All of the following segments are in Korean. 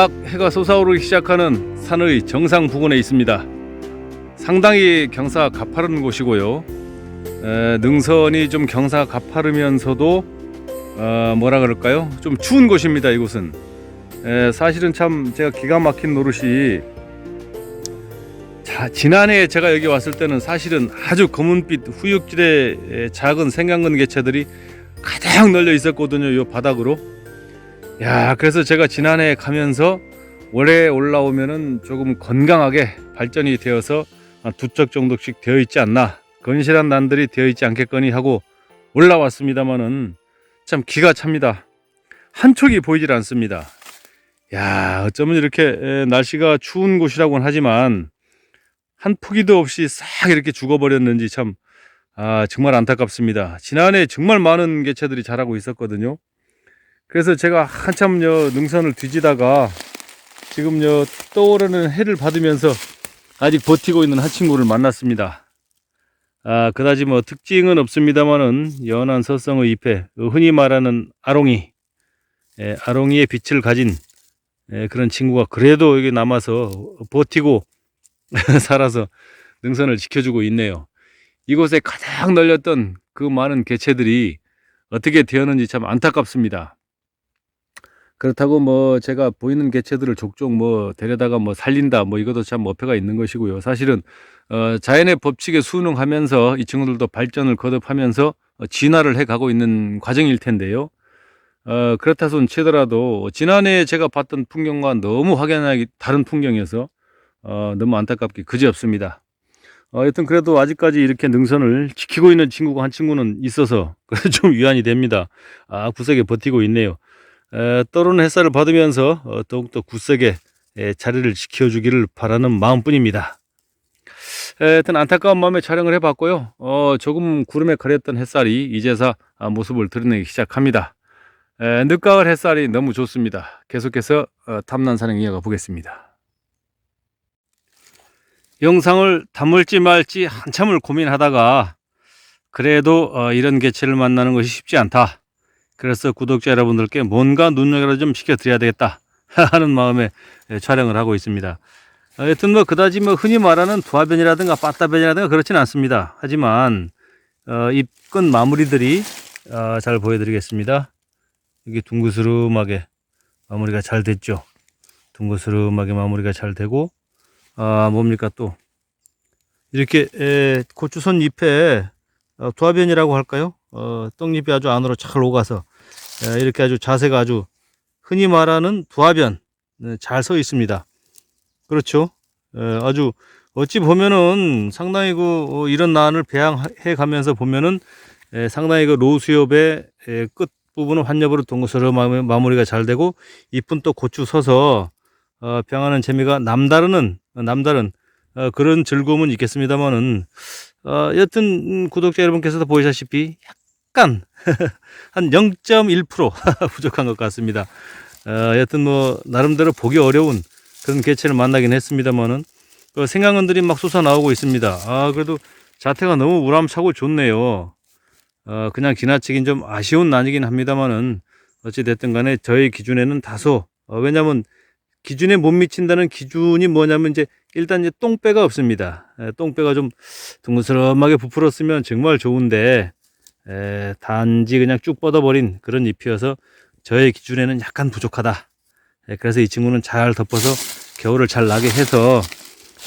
해가 솟아오르기 시작하는 산의 정상 부근에 있습니다. 상당히 경사가 가파른 곳이고요. 에, 능선이 좀 경사가 가파르면서도 어, 뭐라 그럴까요? 좀 추운 곳입니다. 이곳은 에, 사실은 참 제가 기가 막힌 노릇이 자, 지난해 제가 여기 왔을 때는 사실은 아주 검은빛 후육질의 에, 작은 생강근 개체들이 가득 널려 있었거든요. 이 바닥으로. 야, 그래서 제가 지난해 가면서 올해 올라오면은 조금 건강하게 발전이 되어서 한두척 정도씩 되어 있지 않나. 건실한 난들이 되어 있지 않겠거니 하고 올라왔습니다만은 참 기가 찹니다. 한 척이 보이질 않습니다. 야, 어쩌면 이렇게 에, 날씨가 추운 곳이라고는 하지만 한 포기도 없이 싹 이렇게 죽어버렸는지 참 아, 정말 안타깝습니다. 지난해 정말 많은 개체들이 자라고 있었거든요. 그래서 제가 한참 요 능선을 뒤지다가 지금 요 떠오르는 해를 받으면서 아직 버티고 있는 한 친구를 만났습니다. 아, 그다지 뭐 특징은 없습니다만은 연한 서성의 잎에 흔히 말하는 아롱이, 예, 아롱이의 빛을 가진 예, 그런 친구가 그래도 여기 남아서 버티고 살아서 능선을 지켜주고 있네요. 이곳에 가장 널렸던 그 많은 개체들이 어떻게 되었는지 참 안타깝습니다. 그렇다고 뭐 제가 보이는 개체들을 족족 뭐 데려다가 뭐 살린다 뭐 이것도 참 어폐가 있는 것이고요. 사실은 어 자연의 법칙에 순응하면서 이 친구들도 발전을 거듭하면서 어, 진화를 해 가고 있는 과정일 텐데요. 어 그렇다 손 치더라도 지난해 제가 봤던 풍경과 너무 확연하게 다른 풍경이어서 어 너무 안타깝게 그지없습니다. 어, 여튼 그래도 아직까지 이렇게 능선을 지키고 있는 친구가 한 친구는 있어서 좀 위안이 됩니다. 아 구석에 버티고 있네요. 에, 떠오르는 햇살을 받으면서 어, 더욱더 굳세게 에, 자리를 지켜주기를 바라는 마음뿐입니다. 에, 하여튼 안타까운 마음에 촬영을 해봤고요. 어, 조금 구름에 가렸던 햇살이 이제서 아, 모습을 드러내기 시작합니다. 에, 늦가을 햇살이 너무 좋습니다. 계속해서 어, 탐난 산행 이어가 보겠습니다. 영상을 담을지 말지 한참을 고민하다가 그래도 어, 이런 개체를 만나는 것이 쉽지 않다. 그래서 구독자 여러분들께 뭔가 눈여겨라 좀 시켜드려야 되겠다 하는 마음에 예, 촬영을 하고 있습니다. 어, 여튼 뭐 그다지 뭐 흔히 말하는 두화변이라든가 빠따변이라든가 그렇진 않습니다. 하지만 어, 잎근 마무리들이 어, 잘 보여드리겠습니다. 이게 둥그스름하게 마무리가 잘 됐죠. 둥그스름하게 마무리가 잘 되고 아 뭡니까 또 이렇게 에, 고추선 잎에 어, 두화변이라고 할까요? 어, 떡잎이 아주 안으로 잘 오가서 에, 이렇게 아주 자세가 아주 흔히 말하는 두화변 네, 잘서 있습니다. 그렇죠? 에, 아주 어찌 보면은 상당히 그 어, 이런 난을 배양해 가면서 보면은 에, 상당히 그 로수엽의 에, 끝 부분은 환엽으로 동그스러 마무리가 잘 되고 잎은 또 고추 서서 어, 병하는 재미가 남다르는 남다른 어, 그런 즐거움은 있겠습니다만은 어, 여튼 음, 구독자 여러분께서도 보시다시피 약간 한 0.1% 부족한 것 같습니다. 어, 여튼 뭐 나름대로 보기 어려운 그런 개체를 만나긴 했습니다만은 그 생강원들이 막 솟아 나오고 있습니다. 아 그래도 자태가 너무 우람차고 좋네요. 어, 그냥 지나치긴 좀 아쉬운 난이긴 합니다만은 어찌 됐든 간에 저의 기준에는 다소 어, 왜냐면 기준에 못 미친다는 기준이 뭐냐면 이제 일단 이제 똥배가 없습니다. 에, 똥배가 좀 둥그스름하게 부풀었으면 정말 좋은데 에, 단지 그냥 쭉 뻗어버린 그런 잎이어서 저의 기준에는 약간 부족하다. 에, 그래서 이 친구는 잘 덮어서 겨울을 잘 나게 해서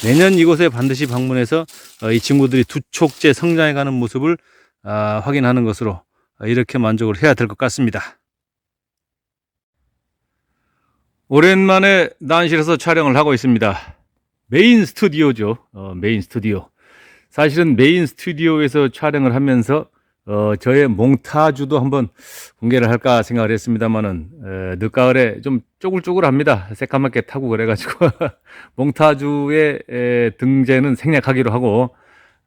내년 이곳에 반드시 방문해서 어, 이 친구들이 두촉제 성장해가는 모습을 아, 확인하는 것으로 어, 이렇게 만족을 해야 될 것 같습니다. 오랜만에 난실에서 촬영을 하고 있습니다. 메인 스튜디오죠. 어, 메인 스튜디오. 사실은 메인 스튜디오에서 촬영을 하면서 어, 저의 몽타주도 한번 공개를 할까 생각을 했습니다만은 에, 늦가을에 좀 쪼글쪼글합니다. 새까맣게 타고 그래가지고 몽타주의 에, 등재는 생략하기로 하고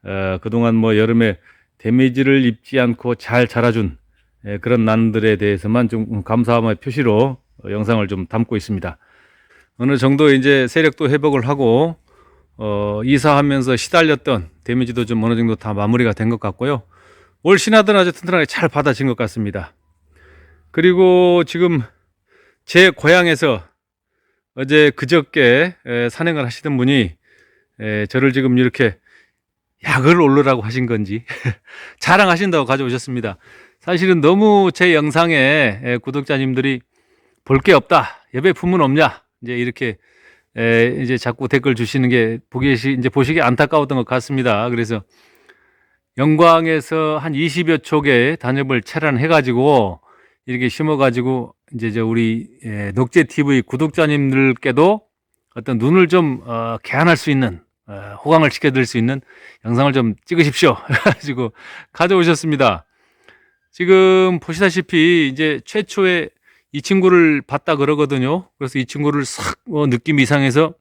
어, 그동안 뭐 여름에 데미지를 입지 않고 잘 자라준 에, 그런 난들에 대해서만 좀 감사함의 표시로 어, 영상을 좀 담고 있습니다. 어느 정도 이제 세력도 회복을 하고 어, 이사하면서 시달렸던 데미지도 좀 어느 정도 다 마무리가 된 것 같고요. 올 신하든 아주 튼튼하게 잘 받아진 것 같습니다. 그리고 지금 제 고향에서 어제 그저께 에, 산행을 하시던 분이 에, 저를 지금 이렇게 약을 올르라고 하신 건지 자랑하신다고 가져오셨습니다. 사실은 너무 제 영상에 에, 구독자님들이 볼 게 없다. 예배 품은 없냐? 이제 이렇게 에, 이제 자꾸 댓글 주시는 게 보기 시 이제 보시기 안타까웠던 것 같습니다. 그래서 영광에서 한 20여 촉의 단엽을 체란해 가지고 이렇게 심어 가지고 이제 저 우리 에, 녹제 TV 구독자님들께도 어떤 눈을 좀 어, 개안할 수 있는 어, 호강을 시켜드릴 수 있는 영상을 좀 찍으십시오. 가지고 가져오셨습니다. 지금 보시다시피 이제 최초에 이 친구를 봤다 그러거든요. 그래서 이 친구를 싹 어, 느낌 이상해서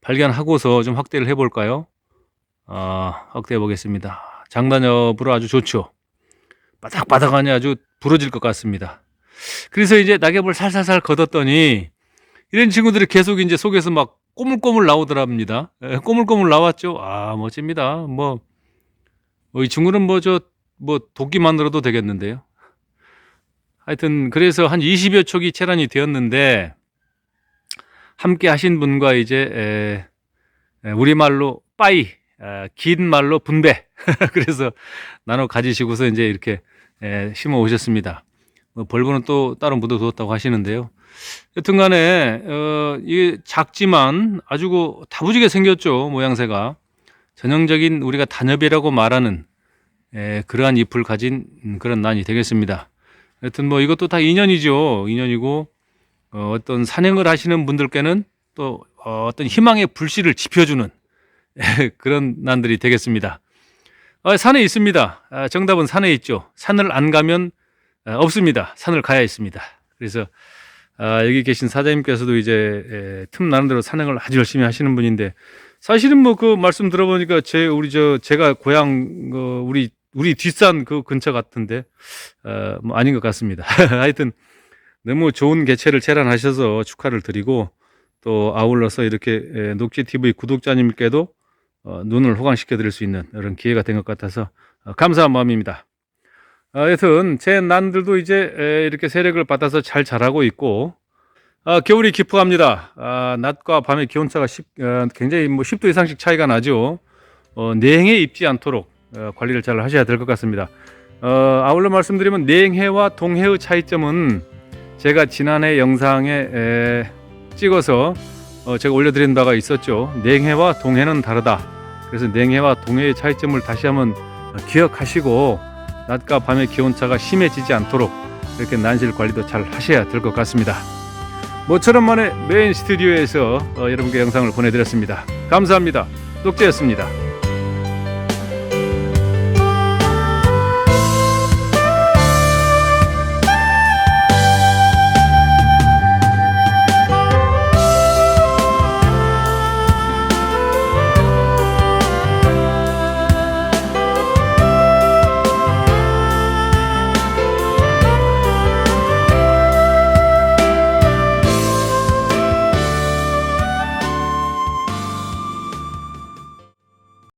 발견하고서 좀 확대를 해볼까요? 아, 확대해 보겠습니다. 장단엽으로 아주 좋죠. 바닥바닥하니 아주 부러질 것 같습니다. 그래서 이제 낙엽을 살살살 걷었더니 이런 친구들이 계속 이제 속에서 막 꼬물꼬물 나오더랍니다. 예, 꼬물꼬물 나왔죠. 아, 멋집니다. 뭐, 뭐 이 친구는 뭐 저, 뭐 도끼 만들어도 되겠는데요. 하여튼 그래서 한 20여 촉이 체란이 되었는데 함께 하신 분과 이제 에, 에, 우리말로 빠이 아, 긴 말로 분배 그래서 나눠 가지시고서 이제 이렇게 에, 심어 오셨습니다. 뭐 벌브는 또 따로 묻어 두었다고 하시는데요. 여튼간에 어, 이게 작지만 아주 그 다부지게 생겼죠 모양새가 전형적인 우리가 단엽이라고 말하는 에, 그러한 잎을 가진 음, 그런 난이 되겠습니다. 여튼 뭐 이것도 다 인연이죠. 인연이고 어, 어떤 산행을 하시는 분들께는 또 어, 어떤 희망의 불씨를 지펴주는 그런 난들이 되겠습니다. 아, 산에 있습니다. 아, 정답은 산에 있죠. 산을 안 가면 아, 없습니다. 산을 가야 있습니다. 그래서 아, 여기 계신 사장님께서도 이제 에, 틈 나는 대로 산행을 아주 열심히 하시는 분인데 사실은 뭐 그 말씀 들어보니까 제 우리 저 제가 고향 그 우리 우리 뒷산 그 근처 같은데 어, 뭐 아닌 것 같습니다. 하여튼 너무 좋은 개체를 체란하셔서 축하를 드리고 또 아울러서 이렇게 에, 녹지 TV 구독자님께도 어, 눈을 호강시켜 드릴 수 있는 이런 기회가 된 것 같아서 어, 감사한 마음입니다. 어, 여튼 제 난들도 이제 에, 이렇게 세력을 받아서 잘 자라고 있고 아, 겨울이 깊어갑니다. 아, 낮과 밤의 기온차가 10, 어, 굉장히 뭐 10도 이상씩 차이가 나죠. 어, 냉해 입지 않도록 어, 관리를 잘 하셔야 될 것 같습니다. 어, 아울러 말씀드리면 냉해와 동해의 차이점은 제가 지난해 영상에 에, 찍어서 어, 제가 올려드린 바가 있었죠. 냉해와 동해는 다르다. 그래서 냉해와 동해의 차이점을 다시 한번 어, 기억하시고 낮과 밤의 기온차가 심해지지 않도록 이렇게 난실 관리도 잘 하셔야 될 것 같습니다. 모처럼 만에 메인 스튜디오에서 어, 여러분께 영상을 보내드렸습니다. 감사합니다. 녹재였습니다.